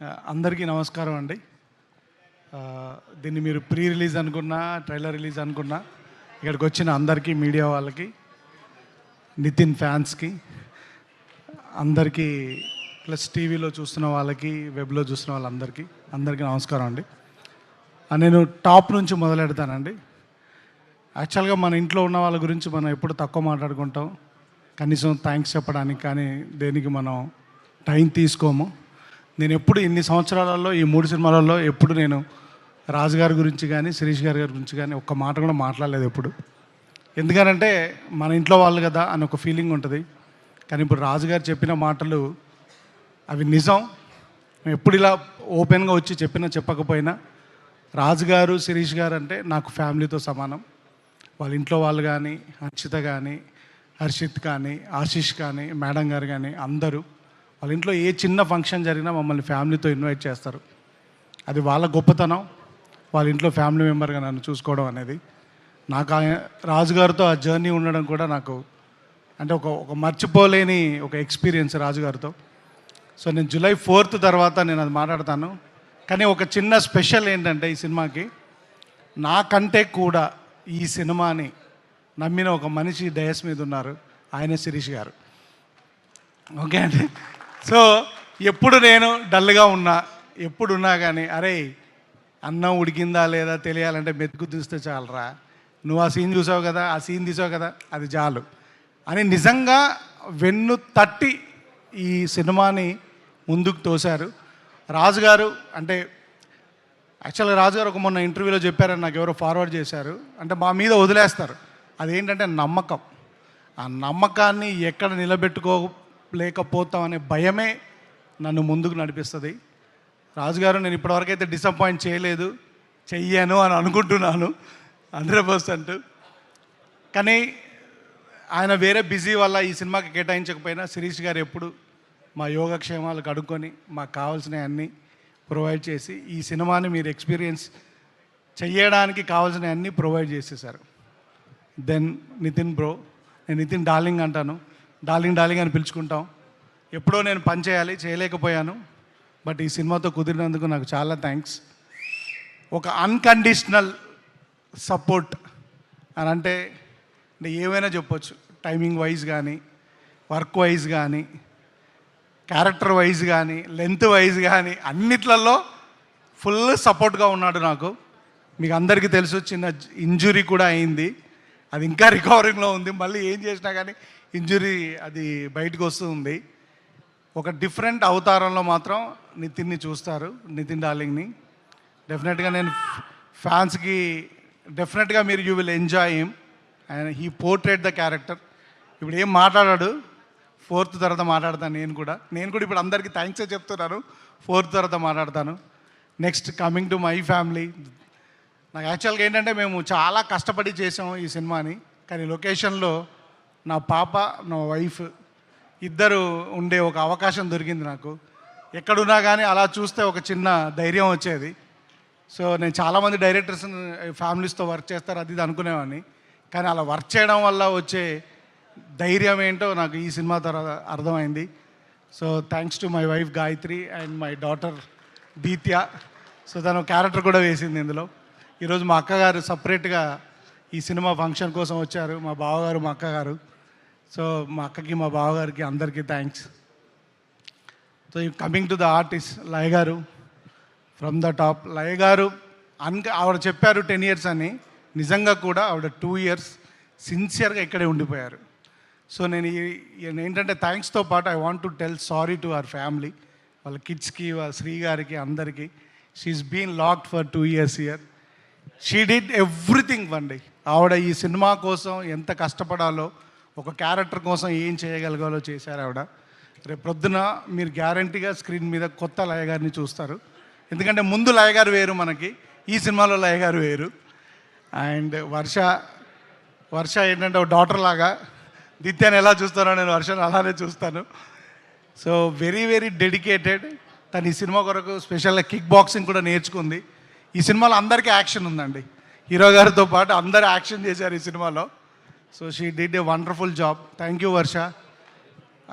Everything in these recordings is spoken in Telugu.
అందరికీ నమస్కారం అండి. దీన్ని మీరు ప్రీ రిలీజ్ అనుకున్నా ట్రైలర్ రిలీజ్ అనుకున్నా ఇక్కడికి వచ్చిన అందరికీ మీడియా వాళ్ళకి నితిన్ ఫ్యాన్స్కి అందరికీ ప్లస్ టీవీలో చూస్తున్న వాళ్ళకి వెబ్లో చూస్తున్న వాళ్ళందరికీ అందరికీ నమస్కారం అండి. నేను టాప్ నుంచి మొదలెడతానండి. యాక్చువల్గా మన ఇంట్లో ఉన్న వాళ్ళ గురించి మనం ఎప్పుడు తక్కువ మాట్లాడుకుంటాం. కనీసం థ్యాంక్స్ చెప్పడానికి కానీ దేనికి మనం టైం తీసుకోము. నేను ఎప్పుడు ఇన్ని సంవత్సరాలలో ఈ మూడు సినిమాలలో ఎప్పుడు నేను రాజు గారి గురించి కానీ శిరీష్ గారి గారి గురించి కానీ ఒక్క మాట కూడా మాట్లాడలేదు ఎప్పుడు. ఎందుకనంటే మన ఇంట్లో వాళ్ళు కదా అని ఒక ఫీలింగ్ ఉంటుంది. కానీ ఇప్పుడు రాజు గారు చెప్పిన మాటలు అవి నిజం. మేము ఎప్పుడు ఇలా ఓపెన్గా వచ్చి చెప్పినా చెప్పకపోయినా రాజు గారు శిరీష్ గారు అంటే నాకు ఫ్యామిలీతో సమానం. వాళ్ళ ఇంట్లో వాళ్ళు కానీ హర్షిత కానీ హర్షిత్ కానీ ఆశీష్ కానీ మేడం గారు కానీ అందరూ వాళ్ళ ఇంట్లో ఏ చిన్న ఫంక్షన్ జరిగినా మమ్మల్ని ఫ్యామిలీతో ఇన్వైట్ చేస్తారు. అది వాళ్ళ గొప్పతనం. వాళ్ళ ఇంట్లో ఫ్యామిలీ మెంబర్గా నన్ను చూసుకోవడం అనేది. నాకు ఆయన- రాజుగారితో ఆ జర్నీ ఉండడం కూడా నాకు అంటే ఒక ఒక మర్చిపోలేని ఒక ఎక్స్పీరియన్స్ రాజుగారితో. సో నేను జూలై ఫోర్త్ తర్వాత నేను అది మాట్లాడతాను. కానీ ఒక చిన్న స్పెషల్ ఏంటంటే ఈ సినిమాకి నాకంటే కూడా ఈ సినిమాని నమ్మిన ఒక మనిషి డయస్ మీద ఉన్నారు. ఆయనే శిరీష్ గారు. ఓకే అండి. సో ఎప్పుడు నేను డల్గా ఉన్నా ఎప్పుడు ఉన్నా కానీ అరే అన్నం ఉడికిందా లేదా తెలియాలంటే మెతుకు తీస్తే చాలరా. నువ్వు ఆ సీన్ చూసావు కదా ఆ సీన్ తీసావు కదా అది చాలు. అని నిజంగా వెన్ను తట్టి ఈ సినిమాని ముందుకు తోశారు. రాజుగారు అంటే యాక్చువల్గా రాజుగారు ఒక మొన్న ఇంటర్వ్యూలో చెప్పారని నాకు ఎవరో ఫార్వర్డ్ చేశారు. అంటే మా మీద వదిలేస్తారు. అదేంటంటే నమ్మకం. ఆ నమ్మకాన్ని ఎక్కడ లేకపోతాం అనే భయమే నన్ను ముందుకు నడిపిస్తుంది. రాజుగారు నేను ఇప్పటివరకు అయితే డిసప్పాయింట్ చేయలేదు. చెయ్యాను అని అనుకుంటున్నాను. Hundred percent. కానీ ఆయన వేరే బిజీ వల్ల ఈ సినిమాకి కేటాయించకపోయినా శిరీష్ గారు ఎప్పుడు మా యోగక్షేమాలు కడుక్కొని మాకు కావాల్సినవి అన్నీ ప్రొవైడ్ చేసి ఈ సినిమాని మీరు ఎక్స్పీరియన్స్ చెయ్యడానికి కావాల్సినవి అన్నీ ప్రొవైడ్ చేసేసారు దెన్ నితిన్ బ్రో నేను నితిన్ డార్లింగ్ అంటాను. డార్లింగ్ డార్లింగ్ అని పిలుచుకుంటాం. ఎప్పుడో నేను పని చేయాలి చేయలేకపోయాను. బట్ ఈ సినిమాతో కుదిరినందుకు నాకు చాలా థ్యాంక్స్ ఒక అన్కండిషనల్ సపోర్ట్ అని అంటే అంటే ఏమైనా చెప్పొచ్చు. టైమింగ్ వైజ్ కానీ వర్క్ వైజ్ కానీ క్యారెక్టర్ వైజ్ కానీ లెంత్ వైజ్ కానీ అన్నిట్లలో ఫుల్ సపోర్ట్గా ఉన్నాడు నాకు. మీకు అందరికీ తెలుసు చిన్న ఇంజురీ కూడా అయింది. అది ఇంకా రికవరింగ్లో ఉంది. మళ్ళీ ఏం చేసినా కానీ ఇంజురీ అది బయటకు వస్తుంది. ఒక డిఫరెంట్ అవతారంలో మాత్రం నితిన్ని చూస్తారు నితిన్ డార్లింగ్ని. డెఫినెట్గా నేను ఫ్యాన్స్కి డెఫినెట్గా మీరు you will enjoy him. And he portrait the character. ఇప్పుడు ఏం మాట్లాడాడు? ఫోర్త్ తర్వాత మాట్లాడతాను నేను కూడా. నేను కూడా ఇప్పుడు అందరికీ థ్యాంక్స్ చెప్తున్నాను. ఫోర్త్ తర్వాత మాట్లాడతాను. Next coming to my family. నాకు యాక్చువల్గా ఏంటంటే మేము చాలా కష్టపడి చేసాము ఈ సినిమాని. కానీ లొకేషన్లో నా పాప నా వైఫ్ ఇద్దరు ఉండే ఒక అవకాశం దొరికింది నాకు. ఎక్కడున్నా కానీ అలా చూస్తే ఒక చిన్న ధైర్యం వచ్చేది. సో నేను చాలామంది డైరెక్టర్స్ ఫ్యామిలీస్తో వర్క్ చేస్తారు అది ఇది అనుకునేవాడిని. కానీ అలా వర్క్ చేయడం వల్ల వచ్చే ధైర్యం ఏంటో నాకు ఈ సినిమా తర్వాత అర్థమైంది. So thanks to my wife Gayathri and my daughter Dithya so తను క్యారెక్టర్ కూడా వేసింది ఇందులో. ఈరోజు మా అక్కగారు సపరేట్గా ఈ సినిమా ఫంక్షన్ కోసం వచ్చారు మా బావగారు మా అక్కగారు. సో మా అక్కకి మా బావగారికి అందరికీ థ్యాంక్స్ సో ఈ coming to the artist Laya గారు. ఫ్రమ్ ద టాప్ లయ గారు. అన్ ఆవిడ చెప్పారు టెన్ ఇయర్స్ అని. నిజంగా కూడా ఆవిడ టూ ఇయర్స్ సిన్సియర్గా ఇక్కడే ఉండిపోయారు. సో నేను ఏంటంటే థ్యాంక్స్తో పాటు I want to tell sorry to our family వాళ్ళ కిడ్స్కి వాళ్ళ శ్రీ గారికి అందరికీ. She's been locked for two years year she did everything వండి ఆవిడ ఈ సినిమా కోసం ఎంత కష్టపడాలో ఒక క్యారెక్టర్ కోసం ఏం చేయగలగాలో చేశారు ఆవిడ. రేపు ప్రొద్దున మీరు గ్యారంటీగా స్క్రీన్ మీద కొత్త లయగారిని చూస్తారు. ఎందుకంటే ముందు లయగారు వేరు మనకి ఈ సినిమాలో లయగారు వేరు. అండ్ వర్ష వర్ష ఏంటంటే ఒక డాటర్ లాగా దిత్యాన్ని ఎలా చూస్తానో నేను వర్షను అలానే చూస్తాను. So very very dedicated. తను ఈ సినిమా కొరకు స్పెషల్గా కిక్ బాక్సింగ్ కూడా నేర్చుకుంది. ఈ సినిమాలో అందరికీ యాక్షన్ ఉందండి. హీరో గారితో పాటు అందరు యాక్షన్ చేశారు ఈ సినిమాలో. So she did a wonderful job. Thank you Varsha.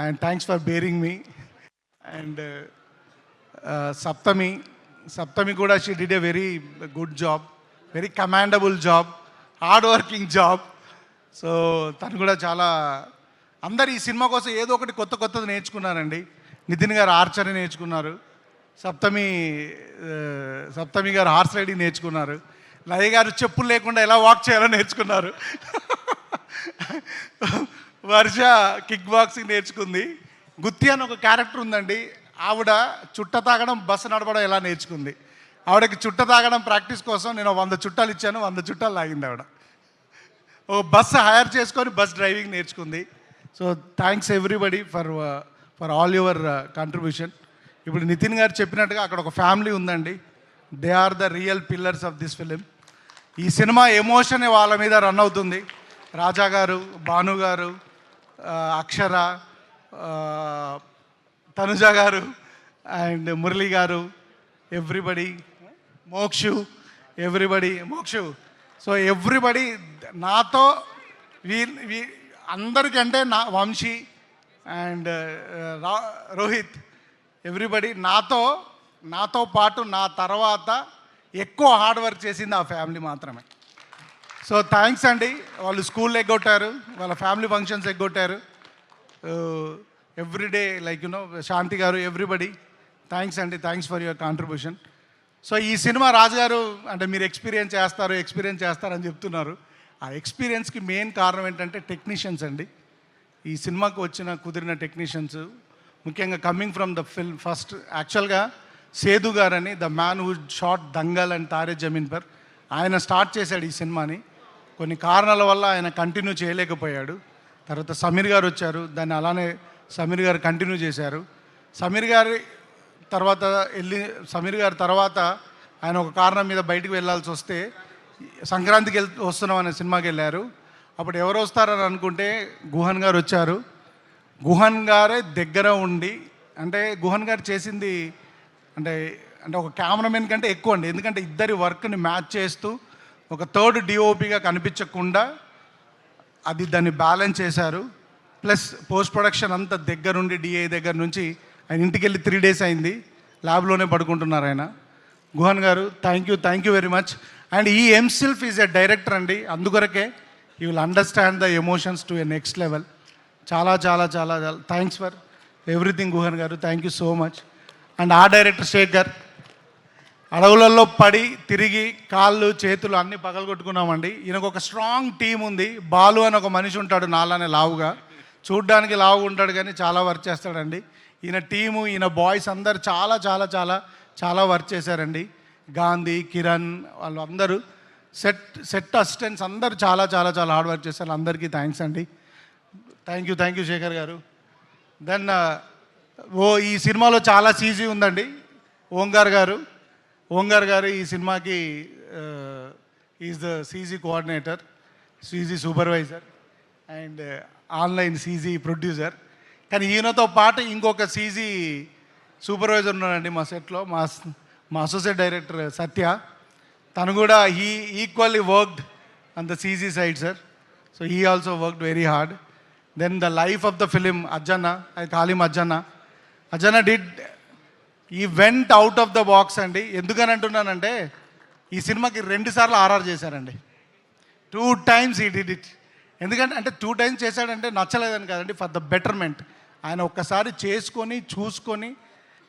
And thanks for bearing me and Saptami. Saptami కూడా she did a very good job. Very commendable job. Hard working job. So తను కూడా చాలా అందరు ఈ సినిమా కోసం ఏదో ఒకటి కొత్త కొత్తది నేర్చుకున్నారండి. నితిన్ గారు ఆర్చరీ నేర్చుకున్నారు. సప్తమి uh, సప్తమి గారు హార్స్ రైడింగ్ నేర్చుకున్నారు. లయ గారు చెప్పులు లేకుండా ఎలా వాక్ చేయాలో నేర్చుకున్నారు. వర్ష కిక్ బాక్సింగ్ నేర్చుకుంది. గుత్తి అని ఒక క్యారెక్టర్ ఉందండి. ఆవిడ చుట్ట తాగడం బస్సు నడపడం ఎలా నేర్చుకుంది. ఆవిడకి చుట్ట తాగడం ప్రాక్టీస్ కోసం నేను వంద చుట్టాలు ఇచ్చాను వంద చుట్టాలు లాగింది ఆవిడ. ఓ బస్ హైర్ చేసుకొని బస్ డ్రైవింగ్ నేర్చుకుంది. So thanks everybody for for all your contribution ఇప్పుడు నితిన్ గారు చెప్పినట్టుగా అక్కడ ఒక ఫ్యామిలీ ఉందండి. They are the real pillars of this film ఈ సినిమా ఎమోషన్ వాళ్ళ మీద రన్ అవుతుంది. రాజా గారు భాను గారు అక్షర తనుజ గారు అండ్ మురళి గారు everybody Mokshu everybody Mokshu. So everybody నాతో వీ వీ అందరికంటే నా వంశీ అండ్ రా రోహిత్ ఎవ్రీబడి నాతో నాతో పాటు నా తర్వాత ఎక్కువ హార్డ్ వర్క్ చేసింది ఆ ఫ్యామిలీ మాత్రమే. సో థ్యాంక్స్ అండి. వాళ్ళు స్కూల్ ఎగ్గొట్టారు వాళ్ళ family functions ఎగ్గొట్టారు. Everyday like you know Shanti గారు ఎవ్రీబడి థ్యాంక్స్ అండి. Thanks for your contribution so ఈ సినిమా రాజు గారు అంటే మీరు ఎక్స్పీరియన్స్ చేస్తారు ఎక్స్పీరియన్స్ చేస్తారని చెప్తున్నారు. ఆ ఎక్స్పీరియన్స్కి మెయిన్ కారణం ఏంటంటే టెక్నీషియన్స్ అండి. ఈ సినిమాకు వచ్చిన కుదిరిన టెక్నీషియన్స్ ముఖ్యంగా coming from the film first యాక్చువల్గా సేదు గారని the man who shot Dangal and Taare Zameen Par. ఆయన స్టార్ట్ చేశాడు ఈ సినిమాని. కొన్ని కారణాల వల్ల ఆయన కంటిన్యూ చేయలేకపోయాడు. తర్వాత సమీర్ గారు వచ్చారు. దాన్ని అలానే సమీర్ గారు కంటిన్యూ చేశారు. సమీర్ గారి తర్వాత వెళ్ళి సమీర్ గారి తర్వాత ఆయన ఒక కారణం మీద బయటికి వెళ్ళాల్సి వస్తే సంక్రాంతికి వెళ్ వస్తున్నాం అనే సినిమాకి వెళ్ళారు. అప్పుడు ఎవరు వస్తారని అనుకుంటే గుహన్ గారు వచ్చారు. గుహన్ గారే దగ్గర ఉండి అంటే గుహన్ గారు చేసింది అంటే అంటే ఒక కెమెరామెన్ కంటే ఎక్కువ అండి. ఎందుకంటే ఇద్దరి వర్క్ని మ్యాచ్ చేస్తూ ఒక థర్డ్ డిఓపిగా కనిపించకుండా అది దాన్ని బ్యాలెన్స్ చేశారు. ప్లస్ పోస్ట్ ప్రొడక్షన్ అంతా దగ్గరుండి డిఐ దగ్గర నుంచి ఆయన ఇంటికి వెళ్ళి త్రీ డేస్ అయింది. ల్యాబ్లోనే పడుకుంటున్నారు ఆయన. గుహన్ గారు thank you thank you very much and ఈ ఎంసెల్ఫ్ ఈజ్ ఎ డైరెక్టర్ అండి. అందుకొరకే you will understand the emotions to a next level చాలా చాలా చాలా థ్యాంక్స్ ఫర్ ఎవ్రీథింగ్ గుహన్ గారు. Thank you so much and ఆ డైరెక్టర్ శేఖర్. అడవులలో పడి తిరిగి కాళ్ళు చేతులు అన్నీ పగలగొట్టుకున్నామండి. ఈయనకు ఒక స్ట్రాంగ్ టీం ఉంది. బాలు అని ఒక మనిషి ఉంటాడు నాలానే లావుగా. చూడ్డానికి లావుగా ఉంటాడు కానీ చాలా వర్క్ చేస్తాడండి. ఈయన టీము ఈయన బాయ్స్ అందరు చాలా చాలా చాలా చాలా వర్క్ చేశారండి. గాంధీ కిరణ్ వాళ్ళు అందరూ. సెట్ సెట్ అసిస్టెంట్స్ అందరూ చాలా చాలా చాలా హార్డ్ వర్క్ చేశారు. అందరికీ థ్యాంక్స్ అండి. Thank you thank you Shekhar గారు. దెన్ ఓ ఈ సినిమాలో చాలా సీజీ ఉందండి. ఓంగార్ గారు. ఓంగార్ గారు ఈ సినిమాకి is the CG coordinator CG supervisor and online CG producer. కానీ ఈయనతో పాటు ఇంకొక సీజీ సూపర్వైజర్ ఉన్నాడండి మా సెట్లో మా మా అసోసియేట్ డైరెక్టర్ సత్య. తను కూడా he equally worked on the CG side sir. So he also worked very hard. Then the life of the film Ajjanna I call him Ajjanna. Ajjana did he went out of the box అండి. ఎందుకని అంటున్నానంటే ఈ సినిమాకి రెండు సార్లు ఆర్ఆర్ చేశారండి. Two times he did it ఎందుకంటే అంటే టూ టైమ్స్ చేశాడంటే నచ్చలేదని కాదండి ఫర్ ద బెటర్మెంట్ ఆయన ఒక్కసారి చేసుకొని చూసుకొని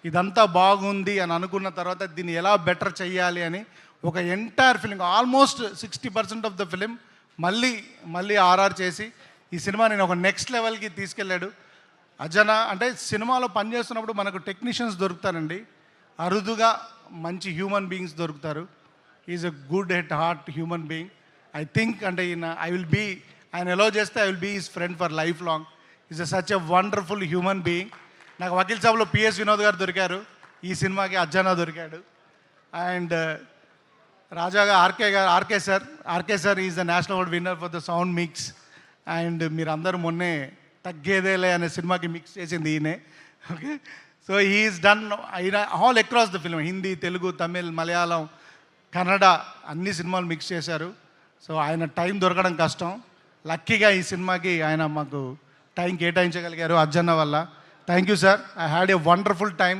ఇదంతా బాగుంది అని అనుకున్న తర్వాత దీన్ని ఎలా బెటర్ చేయాలి అని ఒక entire film almost sixty percent of the film మళ్ళీ మళ్ళీ ఆర్ఆర్ చేసి ఈ సినిమా నేను ఒక నెక్స్ట్ లెవెల్కి తీసుకెళ్ళాడు. అజన అంటే సినిమాలో పనిచేస్తున్నప్పుడు మనకు టెక్నీషియన్స్ దొరుకుతారండి. అరుదుగా మంచి హ్యూమన్ బీయింగ్స్ దొరుకుతారు. Is a good heart heart human being I think అంటే ఈయన ఐ విల్ బీ ఆయన ఎలా చేస్తే I will be is friend for life long is a such a wonderful human being నాకు వకీల్ సాబ్లో పిఎస్ వినోద్ గారు దొరికారు. ఈ సినిమాకి అజ్జనా దొరికాడు. అండ్ uh, రాజాగా ఆర్కే గారు RK sir RK sir is the national award winner for the sound mix. And మీరందరూ మొన్నే తగ్గేదేలే అనే సినిమాకి మిక్స్ చేసింది ఈయనే. ఓకే సో హీఈస్ డన్ ఆయన all across the film Hindi Telugu Tamil Malayalam Kannada అన్ని సినిమాలు మిక్స్ చేశారు. సో ఆయన టైం దొరకడం కష్టం. లక్కీగా ఈ సినిమాకి ఆయన మాకు టైం కేటాయించగలిగారు అర్జన్న వల్ల. Thank you sir I had a wonderful time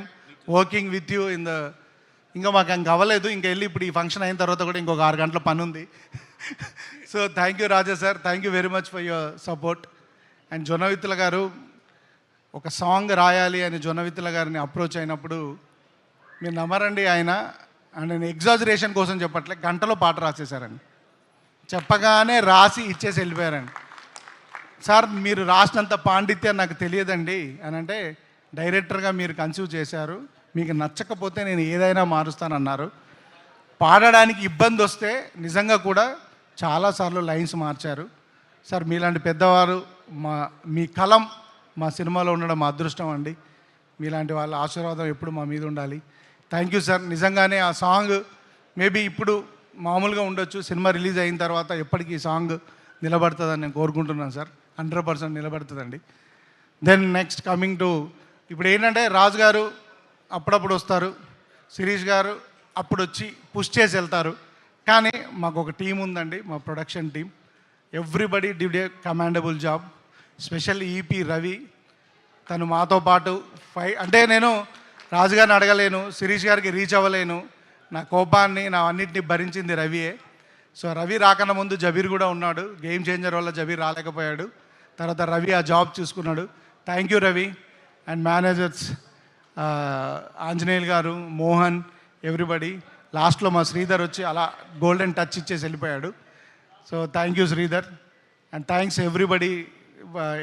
working with you in the ఇంకా మాకు ఇంకా అవ్వలేదు. ఇంకా వెళ్ళి ఇప్పుడు ఈ ఫంక్షన్ అయిన తర్వాత కూడా ఇంకొక ఆరు గంటల పని ఉంది. So thank you Raja sir thank you very much for your support and Jonnavittula గారు ఒక సాంగ్ రాయాలి అని జొనవిత్తుల గారిని అప్రోచ్ అయినప్పుడు మీరు నమ్మరండి ఆయన. అండ్ నేను ఎగ్జాజరేషన్ కోసం చెప్పట్లే గంటలో పాట రాసేశారండి. చెప్పగానే రాసి ఇచ్చేసి వెళ్ళిపోయారండి. సార్ మీరు రాసినంత పాండిత్యం నాకు తెలియదండి అని అంటే డైరెక్టర్గా మీరు కన్సీవ్ చేశారు. మీకు నచ్చకపోతే నేను ఏదైనా మారుస్తానన్నారు. పాడడానికి ఇబ్బంది వస్తే నిజంగా కూడా చాలాసార్లు లైన్స్ మార్చారు. సార్ మీలాంటి పెద్దవారు మా మీ కలం మా సినిమాలో ఉండడం మా అదృష్టం అండి. మీలాంటి వాళ్ళ ఆశీర్వాదం ఎప్పుడు మా మీద ఉండాలి. థ్యాంక్ యూ సార్ నిజంగానే ఆ సాంగ్ మేబీ ఇప్పుడు మామూలుగా ఉండొచ్చు. సినిమా రిలీజ్ అయిన తర్వాత ఎప్పటికీ ఈ సాంగ్ నిలబడుతుందని నేను కోరుకుంటున్నాను సార్ హండ్రెడ్ పర్సెంట్ నిలబడుతుందండి. దెన్ నెక్స్ట్ కమింగ్ టు ఇప్పుడు ఏంటంటే రాజు గారు అప్పుడప్పుడు వస్తారు. శిరీష్ గారు అప్పుడు వచ్చి పుష్ చేసి వెళ్తారు. కానీ మాకు ఒక టీం ఉందండి. మా production team everybody did a commendable job special EP Ravi తను మాతో పాటు ఫై అంటే నేను రాజుగారిని అడగలేను శిరీష్ గారికి రీచ్ అవ్వలేను. నా కోపాన్ని నా అన్నింటినీ భరించింది రవియే. సో రవి రాకన్నా ముందు జబీర్ కూడా ఉన్నాడు. గేమ్ చేంజర్ వల్ల జబీర్ రాలేకపోయాడు. తర్వాత రవి ఆ జాబ్ చూసుకున్నాడు. Thank you Ravi. And managers Anjaneyulu గారు మోహన్ ఎవ్రీబడి లాస్ట్లో మా శ్రీధర్ వచ్చి అలా గోల్డెన్ టచ్ ఇచ్చేసి వెళ్ళిపోయాడు. So thank you Sridhar. And thanks everybody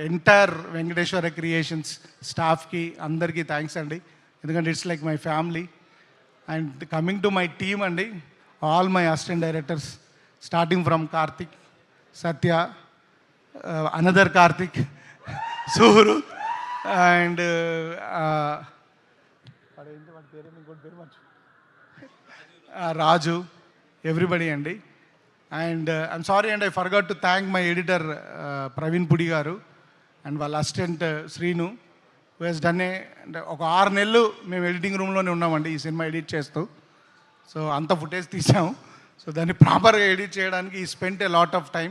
entire Venkateswara creations స్టాఫ్కి అందరికీ థ్యాంక్స్ అండి. ఎందుకంటే it's like my family and coming to my team అండి all my assistant directors starting from Karthik Satya another Karthik Suru and Raju everybody అండి. And I'm sorry and I forgot to thank my editor Praveen Pudi గారు అండ్ వాళ్ళ assistant Srinu was done a అంటే ఒక ఆరు నెలలు మేము ఎడిటింగ్ రూమ్లోనే ఉన్నామండి ఈ సినిమా ఎడిట్ చేస్తూ. సో అంత ఫుటేజ్ తీసాము సో దాన్ని ప్రాపర్గా ఎడిట్ చేయడానికి he spent a lot of time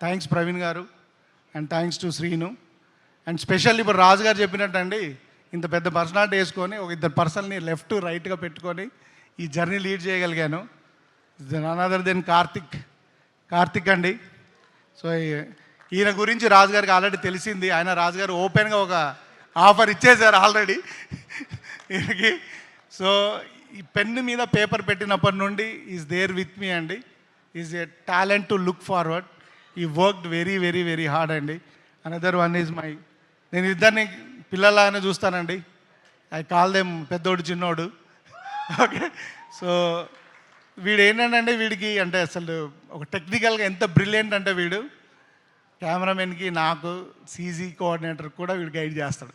thanks Praveen గారు and thanks to Srinu and special ఇప్పుడు రాజు గారు చెప్పినట్టు అండి ఇంత పెద్ద పర్సనాలిటీ వేసుకొని ఒక ఇద్దరు పర్సన్ని లెఫ్ట్ రైట్గా పెట్టుకొని ఈ జర్నీ లీడ్ చేయగలిగాను. అనదర్ దెన్ కార్తిక్ కార్తిక్ అండి. సో ఈయన గురించి రాజుగారికి ఆల్రెడీ తెలిసింది. ఆయన రాజుగారు ఓపెన్గా ఒక ఆఫర్ ఇచ్చేశారు ఆల్రెడీ. ఈయనకి. సో ఈ పెన్ను మీద పేపర్ పెట్టినప్పటి నుండి ఈజ్ దేర్ విత్ మీ అండి. Is a talent to look forward. ఈ worked very very very hard అండి. అనదర్ వన్ ఈజ్ మై నేను ఇద్దరిని పిల్లలాగానే చూస్తానండి. ఐ కాల్ దెమ్ పెద్దోడు చిన్నోడు. ఓకే. సో వీడు ఏంటంటే వీడికి అంటే అసలు ఒక టెక్నికల్గా ఎంత బ్రిలియంట్ అంటే వీడు కెమెరామెన్కి నాకు సీజీ కోఆర్డినేటర్ కూడా వీడు గైడ్ చేస్తాడు.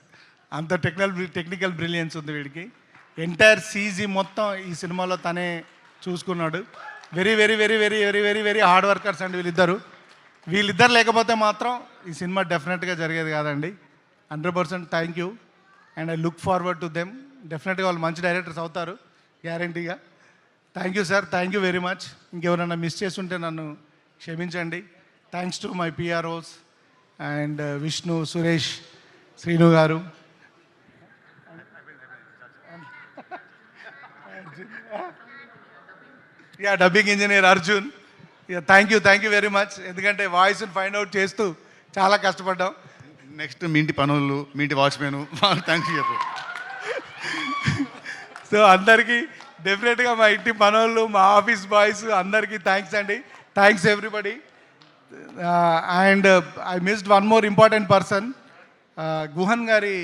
అంత టెక్నికల్ టెక్నికల్ బ్రిలియన్స్ ఉంది వీడికి. ఎంటైర్ సీజీ మొత్తం ఈ సినిమాలో తనే చూసుకున్నాడు. Very very very very very very very hard workers అండి వీళ్ళిద్దరు. వీళ్ళిద్దరు లేకపోతే మాత్రం ఈ సినిమా డెఫినెట్గా జరిగేది కాదండి. Hundred percent thank you and I look forward to them డెఫినెట్గా వాళ్ళు మంచి డైరెక్టర్స్ అవుతారు గ్యారంటీగా thank you sir thank you very much ఇంకెవరైనా మిస్ చేస్తుంటే నన్ను క్షమించండి. Thanks to my PROs and Vishnu Suresh Srinu garu. Yeah dubbing engineer Arjun thank you thank you very much ఎందుకంటే వాయిస్ని ఫైండ్ అవుట్ చేస్తూ చాలా కష్టపడ్డాం. నెక్స్ట్ మీ ఇంటి పనులు మీ ఇంటి వాచ్మెన్ థ్యాంక్ యూ చెప్పు సో అందరికీ డెఫినెట్గా మా ఇంటి పనోళ్ళు మా ఆఫీస్ బాయ్స్ అందరికీ థ్యాంక్స్ అండి. Thanks everybody and I missed one more important person Guhan గారి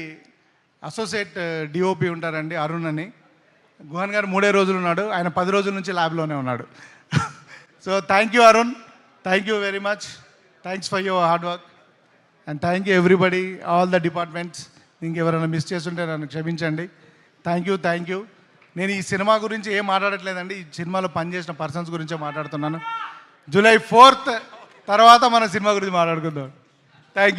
అసోసియేట్ డిఓపి uh, ఉంటారండి అరుణ్ అని. గుహన్ గారు మూడే రోజులు ఉన్నాడు ఆయన పది రోజుల నుంచి ల్యాబ్లోనే ఉన్నాడు. So thank you Arun thank you very much thanks for your hard work and thank you everybody all the departments ఇంకెవరైనా మిస్ చేస్తుంటే నన్ను క్షమించండి. థ్యాంక్ యూ థ్యాంక్ యూ నేను ఈ సినిమా గురించి ఏం మాట్లాడట్లేదండి. ఈ సినిమాలో పనిచేసిన పర్సన్స్ గురించే మాట్లాడుతున్నాను. జూలై ఫోర్త్ తర్వాత మన సినిమా గురించి మాట్లాడుకుందాం.